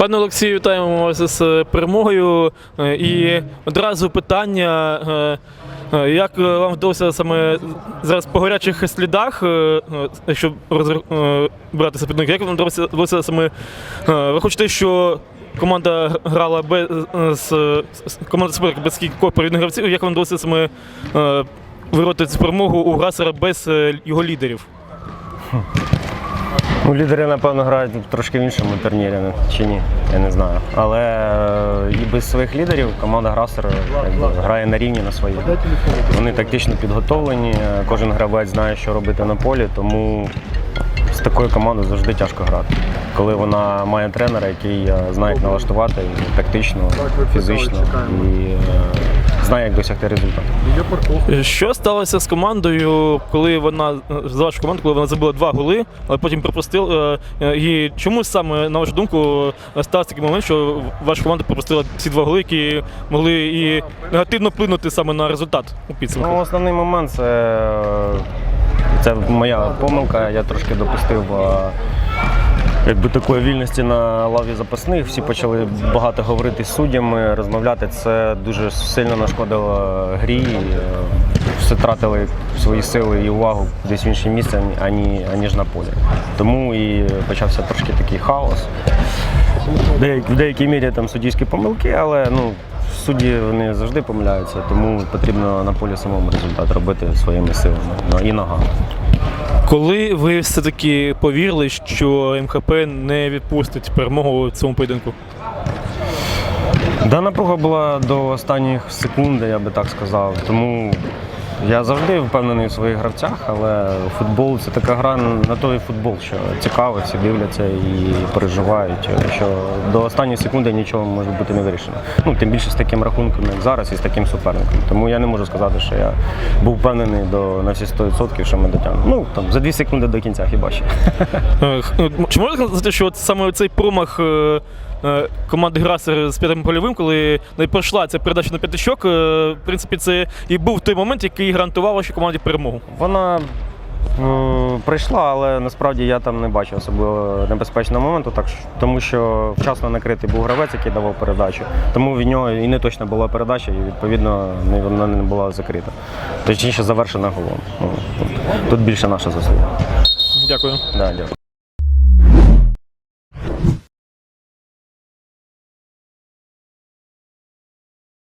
Пане Олексію, вітаємо вас з перемогою. Е, І одразу питання. е, е, Як е, вам вдалося саме зараз по гарячих слідах, е, е, розр- е, брати запитники, як вам вдалося, саме е, враховуючи те, що команда грала без е, команда суперника без кількох гравців, як вам вдалося саме е, вирвати цю перемогу у Грасера без е, його лідерів? Ну, лідери, напевно, грають трошки в іншому турнірі, ну, чи ні, я не знаю. Але е, і без своїх лідерів команда Грасер грає на рівні на своїй. Вони тактично підготовлені, е, кожен гравець знає, що робити на полі, тому з такою командою завжди тяжко грати. Коли вона має тренера, який е, знає, як налаштувати тактично, фізично і е, знає, як досягти результату. Що сталося з командою, коли вона з вашою командою, коли вона забила два голи, але потім пропустила? е, І чому саме, на вашу думку, стався такий момент, що ваша команда пропустила ці два голи, які могли і негативно вплинути саме на результат у підсумку? Ну, основний момент це, е, це моя помилка. Я трошки допустив е, якби такої вільності на лаві запасних. Всі почали багато говорити з суддями, розмовляти. Це дуже сильно нашкодило грі. Е, Все тратили свої сили і увагу десь в інше місце, ані, аніж на полі. Тому і почався трошки такий хаос. В деякій мірі там суддівські помилки, але ну, судді вони завжди помиляються, тому потрібно на полі самому результат робити своїми силами ну, і ногами. Коли ви все-таки повірили, що МХП не відпустить перемогу у цьому поєдинку? Да, напруга була до останніх секунд, я би так сказав. Тому я завжди впевнений в своїх гравцях, але футбол це така гра на той футбол, що цікаво, всі дивляться і переживають, що до останньої секунди нічого може бути не вирішено. Ну, тим більше з таким рахунком, як зараз, і з таким суперником. Тому я не можу сказати, що я був впевнений до, на всі 100%, що ми дотягнемо. Ну, там, за 2 секунди до кінця хіба що. Е, х- е, Чи можна сказати, що от саме цей промах е, команди Грасер з п'ятим польовим, коли не пройшла ця передача на п'ятичок, е, в принципі, це і був той момент, який гарантував вашій команді перемогу. Вона е, прийшла, але насправді я там не бачив особливо небезпечного моменту, так, тому що вчасно накритий був гравець, який давав передачу. Тому від нього і не точно була передача, і відповідно вона не була закрита. Точніше завершена голом. Ну, тут більше наша заслуга. Дякую. Да, дякую.